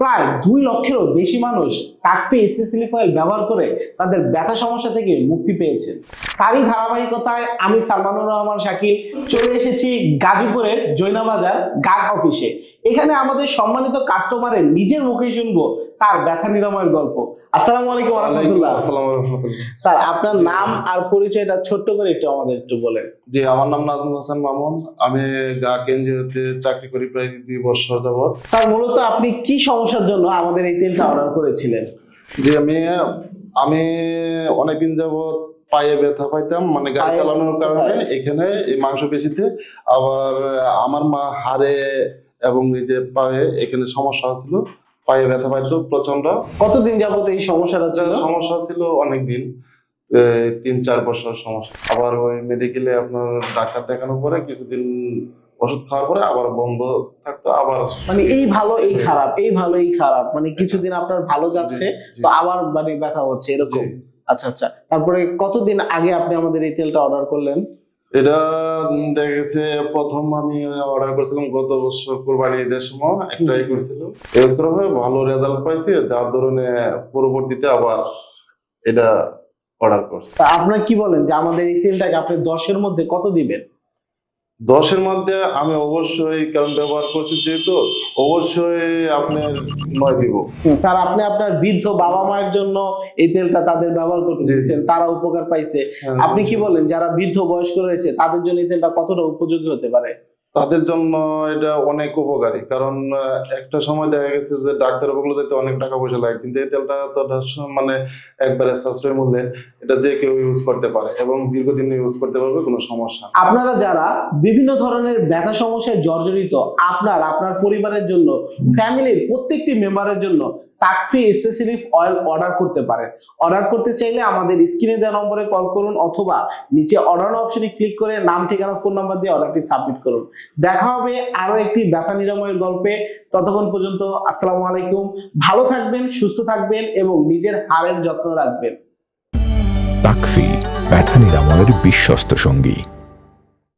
প্রায় দুই লক্ষেরও বেশি মানুষ টাকপি এসিসিলিক অয়েল ব্যবহার করে তাদের ব্যথা সমস্যা থেকে মুক্তি পেয়েছেন। তারই ধারাবাহিকতায় আমি সালমানুর রহমান শাকিল চলে এসেছি গাজীপুরের জৈনাবাজার গাগ অফিসে। এখানে আমাদের সম্মানিত কাস্টমারের নিজের মুখে শুনব তার ব্যথা নিরাময়ের গল্প। আসসালামু আলাইকুম রহমতুল্লাহ আসসালামু রহমতুল্লাহ স্যার আপনার নাম আর পরিচয়টা ছোট্ট করে একটু আমাদের একটু বলেন। জি আমার নাম নাজমুল হাসান মামুন। আমি গাক এনজিওতে চাকরি করি প্রায় দুই বছর যাবত স্যার মূলত আপনি কি সমস্যার জন্য আমাদের এই তেলটা অর্ডার করেছিলেন। যে আমি আমি অনেকদিন যাবত পায়ে ব্যথা পাইতাম মানে গাড়ি চালানোর কারণে এখানে এই মাংস পেশিতে আবার আমার মা হাড়ে এবং যে পায়ে এখানে সমস্যা ছিল পায়ে ব্যথা পাইতো প্রচণ্ড কতদিন যাবত এই সমস্যাটা ছিল? সমস্যা ছিল অনেকদিন তিন চার বছর সমস্যা। আবার ওই মেডিকেলে আপনার ডাক্তার দেখানোর পরে কিছুদিন ওষুধ খাওয়ার পরে আবার বন্ধ থাকতো আবার মানে এই ভালো এই খারাপ এই ভালো এই খারাপ মানে কিছুদিন আপনার ভালো যাচ্ছে তো আবার মানে ব্যথা হচ্ছে এরকম। আচ্ছা আচ্ছা তারপরে কতদিন আগে আপনি আমাদের এই তেলটা অর্ডার করলেন? এটা উম দেখা গেছে প্রথম আমি অর্ডার করেছিলাম গত বছর কোরবানি ঈদের সময় একটাই করেছিলাম। ইউজ করার পরে ভালো রেজাল্ট পাইছি যার ধরনে পরবর্তীতে আবার এটা অর্ডার করছি। আপনার কি বলেন যে আমাদের এই তেলটাকে আপনি দশের মধ্যে কত দিবেন? দশের মধ্যে আমি অবশ্যই কারণ ব্যবহার করছি যেহেতু অবশ্যই আপনার নয় দিব। স্যার আপনি আপনার বৃদ্ধ বাবা মায়ের জন্য এই তেলটা তাদের ব্যবহার করতে জি। তারা উপকার পাইছে। আপনি কি বলেন যারা বৃদ্ধ বয়স্ক রয়েছে তাদের জন্য এই তেলটা কতটা উপযোগী হতে পারে? তাদের জন্য এটা অনেক উপকারী। কারণ একটা সময় দেখা গেছে যে ডাক্তার বগুলো যেতে অনেক টাকা পয়সা লাগে কিন্তু এই তেলটা তো মানে একবারে সাশ্রয় মূল্যে এটা যে কেউ ইউজ করতে পারে এবং দীর্ঘদিন ইউজ করতে পারবে কোনো সমস্যা আপনারা যারা বিভিন্ন ধরনের ব্যথা সমস্যায় জর্জরিত আপনার আপনার পরিবারের জন্য ফ্যামিলির প্রত্যেকটি মেম্বারের জন্য টাকফি এসেসিলিফ অয়েল অর্ডার করতে পারেন। অর্ডার করতে চাইলে আমাদের স্ক্রিনে দেওয়া নম্বরে কল করুন অথবা নিচে অর্ডার অপশনে ক্লিক করে নাম, ঠিকানা ফোন নাম্বার দিয়ে অর্ডারটি সাবমিট করুন। দেখা হবে আরও একটি ব্যথা নিরাময়ের গল্পে। ততক্ষণ পর্যন্ত আসসালামু আলাইকুম। ভালো থাকবেন, সুস্থ থাকবেন এবং নিজের হাড়ের যত্ন রাখবেন। তাকফি ব্যথা নিরাময়ের বিশ্বস্ত সঙ্গী।